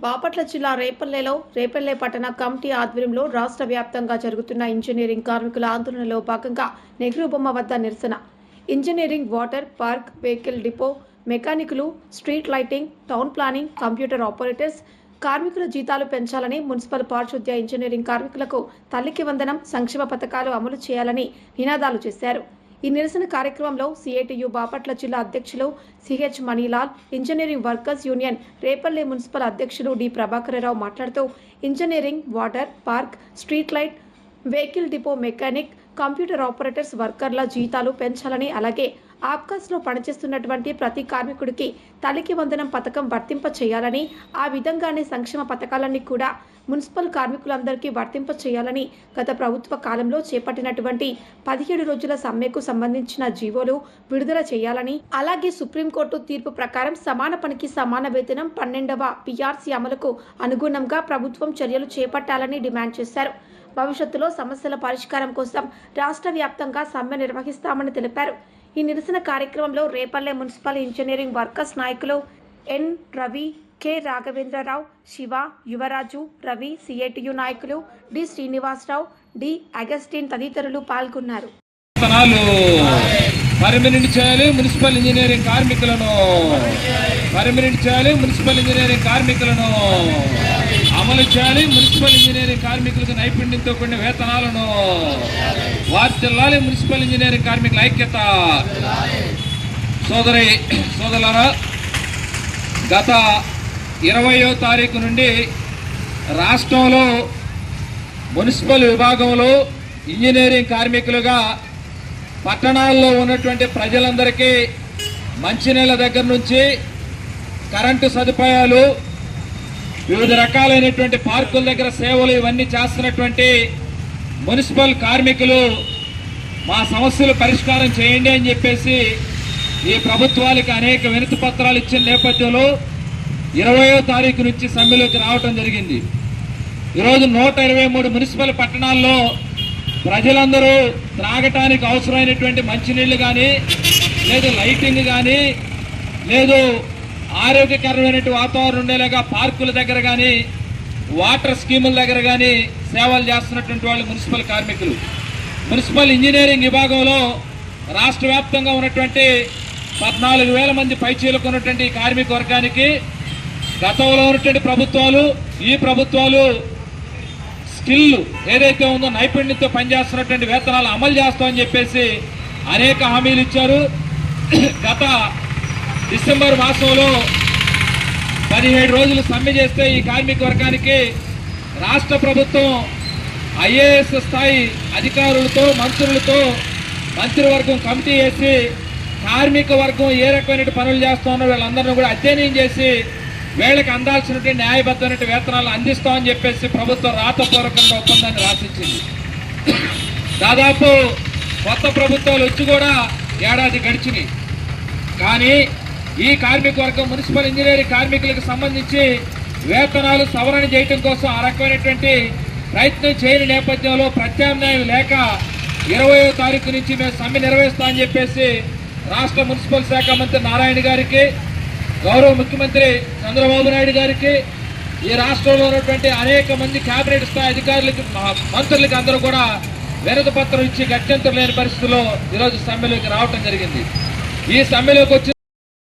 బాపట్ల జిల్లా రేపల్లెలో రేపల్లె పట్టణ కమిటీ ఆధ్వర్యంలో రాష్ట్ర వ్యాప్తంగా జరుగుతున్న ఇంజనీరింగ్ కార్మికుల ఆందోళనలో భాగంగా నెహ్రూ బొమ్మ వద్ద నిరసన. Engineering water park vehicle depot మెకానికులు street lighting town planning computer operators కార్మికుల జీతాలు పెంచాలని మున్సిపల్ పారిశుద్ధ్య ఇంజనీరింగ్ కార్మికులకు తల్లికి వందనం సంక్షేమ పథకాలు అమలు చేయాలని నినాదాలు చేశారు. ఈ నిరసన కార్యక్రమంలో సిఐటియు బాపట్ల జిల్లా అధ్యక్షులు C H Manilal engineering workers union Repalle municipal అధ్యక్షులు డి ప్రభాకరరావు మాట్లాడుతూ engineering water park street light vehicle depot mechanic computer operators వర్కర్ల జీతాలు పెంచాలని అలాగే ఆప్కాస్లో పనిచేస్తున్నటువంటి ప్రతి కార్మికుడికి తల్లికి వందనం పథకం వర్తింప చేయాలని ఆ విధంగానే సంక్షేమ పథకాలన్నీ కూడా మున్సిపల్ కార్మికులందరికీ వర్తింప చేయాలని గత ప్రభుత్వ కాలంలో చేపట్టినటువంటి పదిహేడు రోజుల సమ్మెకు సంబంధించిన జీవోలు విడుదల చేయాలని అలాగే సుప్రీంకోర్టు తీర్పు ప్రకారం సమాన పనికి సమాన వేతనం పన్నెండవ పిఆర్సీ అమలుకు అనుగుణంగా ప్రభుత్వం చర్యలు చేపట్టాలని డిమాండ్ చేశారు. భవిష్యత్తులో సమస్యల పరిష్కారం కోసం రాష్ట్ర వ్యాప్తంగా సమ్మె నిర్వహిస్తామని తెలిపారు. ఈ నిరసన కార్యక్రమంలో రేపల్లె మున్సిపల్ ఇంజనీరింగ్ వర్కర్స్ నాయకులు N Ravi K Raghavendrarao Shiva Yuvaraju Ravi CITU నాయకులు డి శ్రీనివాసరావు డి అగస్టిన్ తదితరులు పాల్గొన్నారు. పర్మినెంట్ చేయాలి మున్సిపల్ ఇంజనీరింగ్ కార్మికులను. పర్మినెంట్ చేయాలి మున్సిపల్ ఇంజనీరింగ్ కార్మికులను. అమలు చేయాలి. మున్సిపల్ ఇంజనీరింగ్ కార్మికులకు నైపుణ్యంతో కూడిన వేతనాలను వార్తిల్లాలి. మున్సిపల్ ఇంజనీరింగ్ కార్మికుల ఐక్యత. సోదరి సోదరులరా గత ఇరవయో తారీఖు నుండి రాష్ట్రంలో మున్సిపల్ విభాగంలో ఇంజనీరింగ్ కార్మికులుగా పట్టణాల్లో ఉన్నటువంటి ప్రజలందరికీ మంచినీళ్ళ దగ్గర నుంచి కరెంటు సదుపాయాలు వివిధ రకాలైనటువంటి పార్కుల దగ్గర సేవలు ఇవన్నీ చేస్తున్నటువంటి మున్సిపల్ కార్మికులు మా సమస్యలు పరిష్కారం చేయండి అని చెప్పేసి ఈ ప్రభుత్వాలకు అనేక వినతి పత్రాలు ఇచ్చిన నేపథ్యంలో ఇరవయో తారీఖు నుంచి సమ్మెలోకి రావటం జరిగింది. ఈరోజు నూట ఇరవై మూడు మున్సిపల్ పట్టణాల్లో ప్రజలందరూ త్రాగటానికి అవసరమైనటువంటి మంచినీళ్ళు కానీ లేదు లైటింగ్ కానీ లేదు ఆరోగ్యకరమైనటువంటి వాతావరణం ఉండేలాగా పార్కుల దగ్గర కానీ వాటర్ స్కీముల దగ్గర కానీ సేవలు చేస్తున్నటువంటి వాళ్ళు మున్సిపల్ కార్మికులు. మున్సిపల్ ఇంజనీరింగ్ విభాగంలో రాష్ట్ర వ్యాప్తంగా ఉన్నటువంటి పద్నాలుగు వేల మంది పైచీలకు ఉన్నటువంటి కార్మిక వర్గానికి గతంలో ఉన్నటువంటి ప్రభుత్వాలు ఈ ప్రభుత్వాలు స్కిల్ ఏదైతే ఉందో నైపుణ్యంతో పనిచేస్తున్నటువంటి వేతనాలు అమలు చేస్తామని చెప్పేసి అనేక హామీలు ఇచ్చారు. గత డిసెంబర్ మాసంలో పదిహేడు రోజులు సమ్మె చేస్తే ఈ కార్మిక వర్గానికి రాష్ట్ర ప్రభుత్వం ఐఏఎస్ స్థాయి అధికారులతో మంత్రులతో మంత్రివర్గం కమిటీ వేసి కార్మిక వర్గం ఏ రకమైన పనులు చేస్తున్నా వీళ్ళందరినీ కూడా అధ్యయనం చేసి వీళ్ళకి అందాల్సినటువంటి న్యాయబద్ధమైన వేతనాలు అందిస్తామని చెప్పేసి ప్రభుత్వం రాతపూర్వకంగా ఒప్పందాన్ని రాసిచ్చింది దాదాపు కొత్త ప్రభుత్వాలు వచ్చి కూడా ఏడాది గడిచినాయి. కానీ ఈ కార్మిక వర్గం మున్సిపల్ ఇంజనీరింగ్ కార్మికులకు సంబంధించి వేతనాలు సవరణ చేయడం కోసం ఆ రకమైనటువంటి ప్రయత్నం చేయని నేపథ్యంలో ప్రత్యామ్నాయం లేక ఇరవయో తారీఖు నుంచి మేము సమ్మె నిర్వహిస్తామని చెప్పేసి రాష్ట్ర మున్సిపల్ శాఖ మంత్రి నారాయణ గారికి గౌరవ ముఖ్యమంత్రి చంద్రబాబు నాయుడు గారికి ఈ రాష్ట్రంలో ఉన్నటువంటి అనేక మంది కేబినెట్ స్థాయి అధికారులకు మంత్రులకి అందరూ కూడా వినతి పత్రం ఇచ్చి గత్యంతరం లేని పరిస్థితుల్లో ఈరోజు సమ్మెలోకి రావటం జరిగింది. ఈ సమ్మెలోకి వచ్చిన